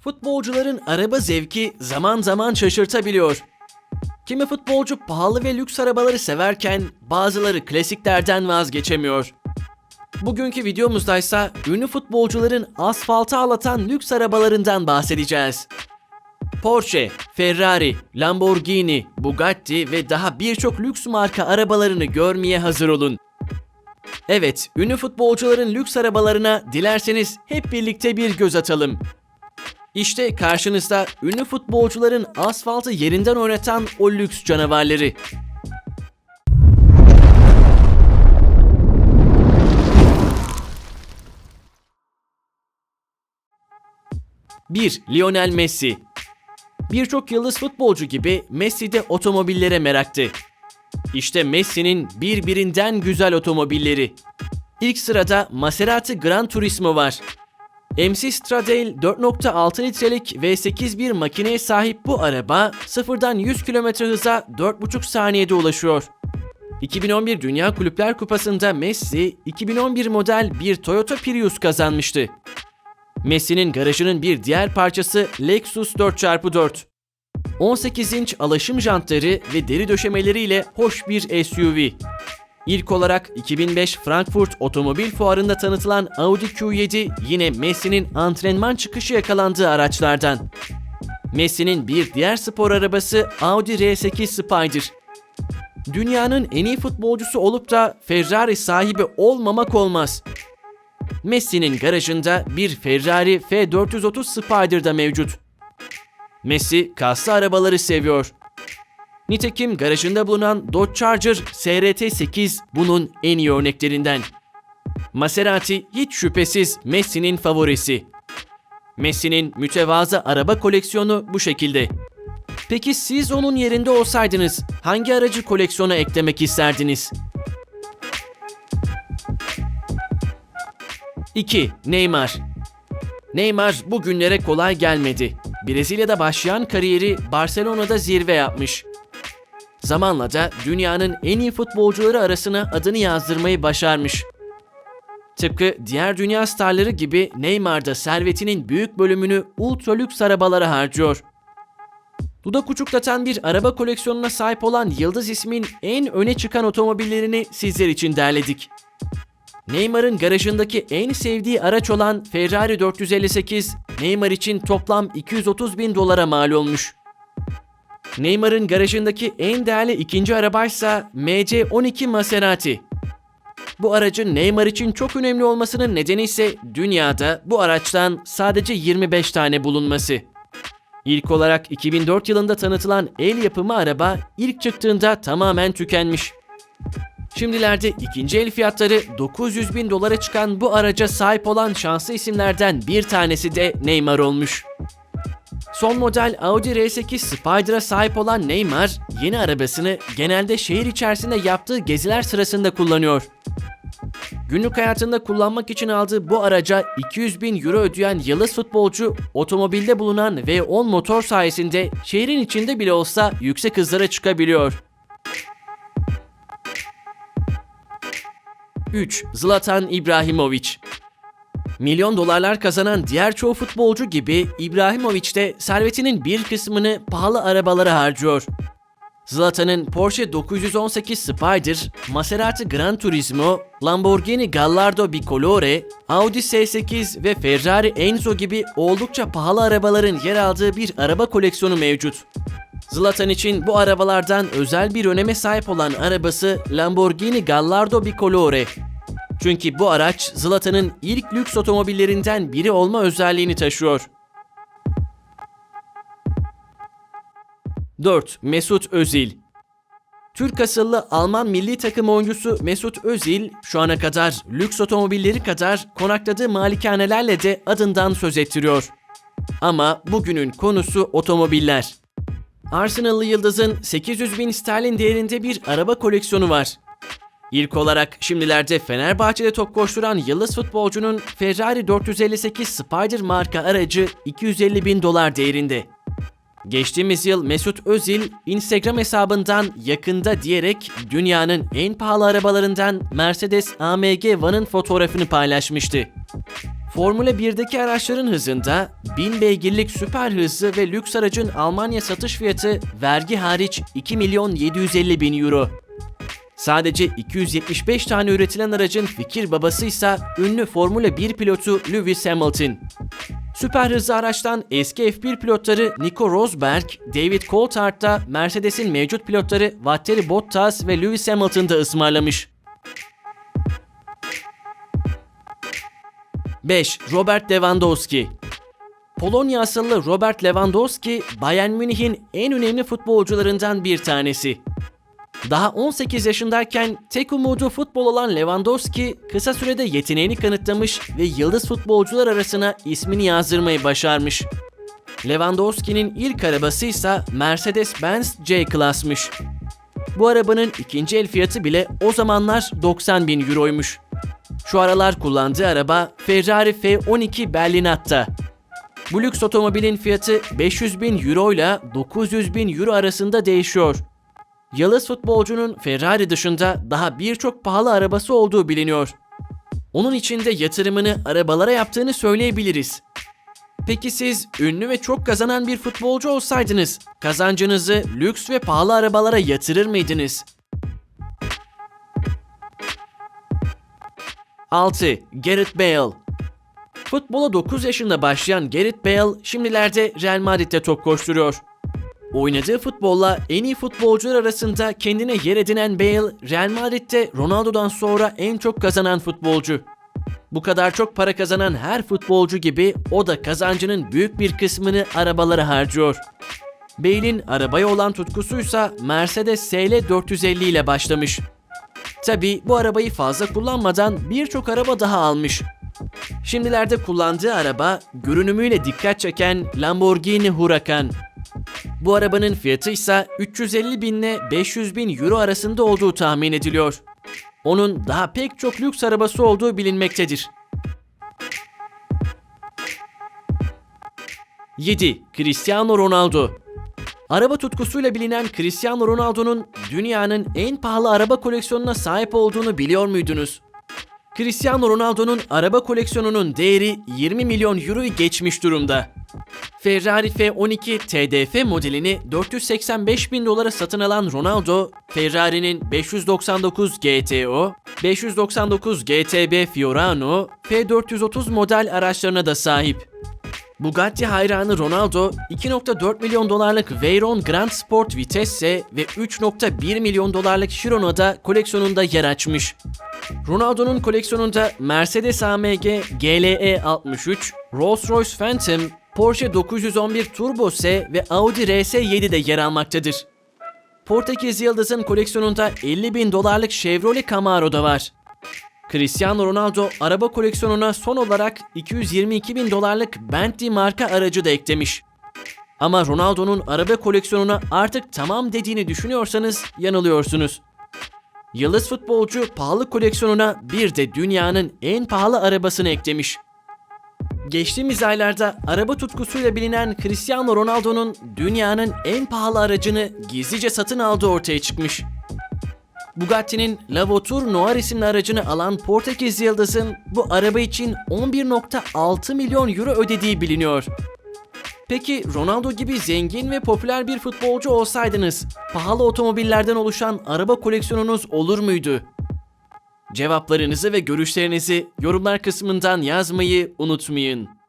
Futbolcuların araba zevki zaman zaman şaşırtabiliyor. Kimi futbolcu pahalı ve lüks arabaları severken bazıları klasiklerden vazgeçemiyor. Bugünkü videomuzdaysa ünlü futbolcuların asfalta ağlatan lüks arabalarından bahsedeceğiz. Porsche, Ferrari, Lamborghini, Bugatti ve daha birçok lüks marka arabalarını görmeye hazır olun. Evet, ünlü futbolcuların lüks arabalarına dilerseniz hep birlikte bir göz atalım. İşte karşınızda ünlü futbolcuların asfaltı yerinden oynatan o lüks canavarları. Bir, Lionel Messi. Birçok yıldız futbolcu gibi Messi de otomobillere meraktı. İşte Messi'nin birbirinden güzel otomobilleri. İlk sırada Maserati Gran Turismo var. MC Stradale 4.6 litrelik V8 makineye sahip bu araba sıfırdan 100 km hıza 4.5 saniyede ulaşıyor. 2011 Dünya Kulüpler Kupası'nda Messi 2011 model bir Toyota Prius kazanmıştı. Messi'nin garajının bir diğer parçası Lexus 4x4. 18 inç alaşım jantları ve deri döşemeleriyle hoş bir SUV. İlk olarak 2005 Frankfurt Otomobil Fuarı'nda tanıtılan Audi Q7 yine Messi'nin antrenman çıkışı yakalandığı araçlardan. Messi'nin bir diğer spor arabası Audi R8 Spider. Dünyanın en iyi futbolcusu olup da Ferrari sahibi olmamak olmaz. Messi'nin garajında bir Ferrari F430 Spider da mevcut. Messi kaslı arabaları seviyor. Nitekim garajında bulunan Dodge Charger SRT8 bunun en iyi örneklerinden. Maserati hiç şüphesiz Messi'nin favorisi. Messi'nin mütevazı araba koleksiyonu bu şekilde. Peki siz onun yerinde olsaydınız hangi aracı koleksiyona eklemek isterdiniz? 2. Neymar Neymar bugünlere kolay gelmedi. Brezilya'da başlayan kariyeri Barcelona'da zirve yapmış. Zamanla da dünyanın en iyi futbolcuları arasına adını yazdırmayı başarmış. Tıpkı diğer dünya starları gibi Neymar da servetinin büyük bölümünü ultra lüks arabalara harcıyor. Dudak uçuklatan bir araba koleksiyonuna sahip olan Yıldız ismin en öne çıkan otomobillerini sizler için derledik. Neymar'ın garajındaki en sevdiği araç olan Ferrari 458, Neymar için toplam 230 bin dolara mal olmuş. Neymar'ın garajındaki en değerli ikinci arabaysa MC12 Maserati. Bu aracın Neymar için çok önemli olmasının nedeni ise dünyada bu araçtan sadece 25 tane bulunması. İlk olarak 2004 yılında tanıtılan el yapımı araba ilk çıktığında tamamen tükenmiş. Şimdilerde ikinci el fiyatları 900 bin dolara çıkan bu araca sahip olan şanslı isimlerden bir tanesi de Neymar olmuş. Son model Audi R8 Spider'a sahip olan Neymar, yeni arabasını genelde şehir içerisinde yaptığı geziler sırasında kullanıyor. Günlük hayatında kullanmak için aldığı bu araca 200 bin euro ödeyen yıldız futbolcu, otomobilde bulunan V10 motor sayesinde şehrin içinde bile olsa yüksek hızlara çıkabiliyor. 3. Zlatan İbrahimovic Milyon dolarlar kazanan diğer çoğu futbolcu gibi İbrahimovic de servetinin bir kısmını pahalı arabalara harcıyor. Zlatan'ın Porsche 918 Spider, Maserati Gran Turismo, Lamborghini Gallardo Bicolore, Audi S8 ve Ferrari Enzo gibi oldukça pahalı arabaların yer aldığı bir araba koleksiyonu mevcut. Zlatan için bu arabalardan özel bir öneme sahip olan arabası Lamborghini Gallardo Bicolore. Çünkü bu araç Zlatan'ın ilk lüks otomobillerinden biri olma özelliğini taşıyor. 4. Mesut Özil Türk asıllı Alman milli takım oyuncusu Mesut Özil şu ana kadar lüks otomobilleri kadar konakladığı malikanelerle de adından söz ettiriyor. Ama bugünün konusu otomobiller. Arsenal'lı yıldızın 800 bin sterlin değerinde bir araba koleksiyonu var. İlk olarak şimdilerde Fenerbahçe'de top koşturan yıldız futbolcunun Ferrari 458 Spider marka aracı 250 bin dolar değerinde. Geçtiğimiz yıl Mesut Özil Instagram hesabından yakında diyerek dünyanın en pahalı arabalarından Mercedes AMG One'ın fotoğrafını paylaşmıştı. Formula 1'deki araçların hızında 1000 beygirlik süper hızlı ve lüks aracın Almanya satış fiyatı vergi hariç 2 milyon 750 bin euro. Sadece 275 tane üretilen aracın fikir babasıysa ünlü Formula 1 pilotu Lewis Hamilton. Süper hızlı araçtan eski F1 pilotları Nico Rosberg, David Coulthard da Mercedes'in mevcut pilotları Valtteri Bottas ve Lewis Hamilton'da ısmarlamış. 5. Robert Lewandowski Polonya asıllı Robert Lewandowski, Bayern Münih'in en önemli futbolcularından bir tanesi. Daha 18 yaşındayken tek umudu futbol olan Lewandowski kısa sürede yeteneğini kanıtlamış ve yıldız futbolcular arasına ismini yazdırmayı başarmış. Lewandowski'nin ilk arabası ise Mercedes-Benz C-Class'mış. Bu arabanın ikinci el fiyatı bile o zamanlar 90 bin euroymuş. Şu aralar kullandığı araba Ferrari F12 Berlinat'ta. Bu lüks otomobilin fiyatı 500 bin euro ile 900 bin euro arasında değişiyor. Yıldız futbolcunun Ferrari dışında daha birçok pahalı arabası olduğu biliniyor. Onun için de yatırımını arabalara yaptığını söyleyebiliriz. Peki siz ünlü ve çok kazanan bir futbolcu olsaydınız, kazancınızı lüks ve pahalı arabalara yatırır mıydınız? 6. Gareth Bale Futbola 9 yaşında başlayan Gareth Bale şimdilerde Real Madrid'de top koşturuyor. Oynadığı futbolla en iyi futbolcular arasında kendine yer edinen Bale, Real Madrid'de Ronaldo'dan sonra en çok kazanan futbolcu. Bu kadar çok para kazanan her futbolcu gibi o da kazancının büyük bir kısmını arabalara harcıyor. Bale'in arabaya olan tutkusuysa Mercedes SL 450 ile başlamış. Tabi bu arabayı fazla kullanmadan birçok araba daha almış. Şimdilerde kullandığı araba görünümüyle dikkat çeken Lamborghini Huracan. Bu arabanın fiyatı ise 350 bin ile 500 bin euro arasında olduğu tahmin ediliyor. Onun daha pek çok lüks arabası olduğu bilinmektedir. 7. Cristiano Ronaldo Araba tutkusuyla bilinen Cristiano Ronaldo'nun dünyanın en pahalı araba koleksiyonuna sahip olduğunu biliyor muydunuz? Cristiano Ronaldo'nun araba koleksiyonunun değeri 20 milyon euroyu geçmiş durumda. Ferrari F12 TDF modelini 485 bin dolara satın alan Ronaldo, Ferrari'nin 599 GTO, 599 GTB Fiorano, F430 model araçlarına da sahip. Bugatti hayranı Ronaldo 2.4 milyon dolarlık Veyron Grand Sport Vitesse ve 3.1 milyon dolarlık Chiron'u da koleksiyonunda yer açmış. Ronaldo'nun koleksiyonunda Mercedes AMG GLE 63, Rolls-Royce Phantom, Porsche 911 Turbo S ve Audi RS7 de yer almaktadır. Portekiz Yıldız'ın koleksiyonunda 50 bin dolarlık Chevrolet Camaro da var. Cristiano Ronaldo araba koleksiyonuna son olarak 222 bin dolarlık Bentley marka aracı da eklemiş. Ama Ronaldo'nun araba koleksiyonuna artık tamam dediğini düşünüyorsanız yanılıyorsunuz. Yıldız futbolcu pahalı koleksiyonuna bir de dünyanın en pahalı arabasını eklemiş. Geçtiğimiz aylarda araba tutkusuyla bilinen Cristiano Ronaldo'nun dünyanın en pahalı aracını gizlice satın aldığı ortaya çıkmış. Bugatti'nin La Voiture Noir isimli aracını alan Portekiz Yıldız'ın bu araba için 11.6 milyon euro ödediği biliniyor. Peki Ronaldo gibi zengin ve popüler bir futbolcu olsaydınız, pahalı otomobillerden oluşan araba koleksiyonunuz olur muydu? Cevaplarınızı ve görüşlerinizi yorumlar kısmından yazmayı unutmayın.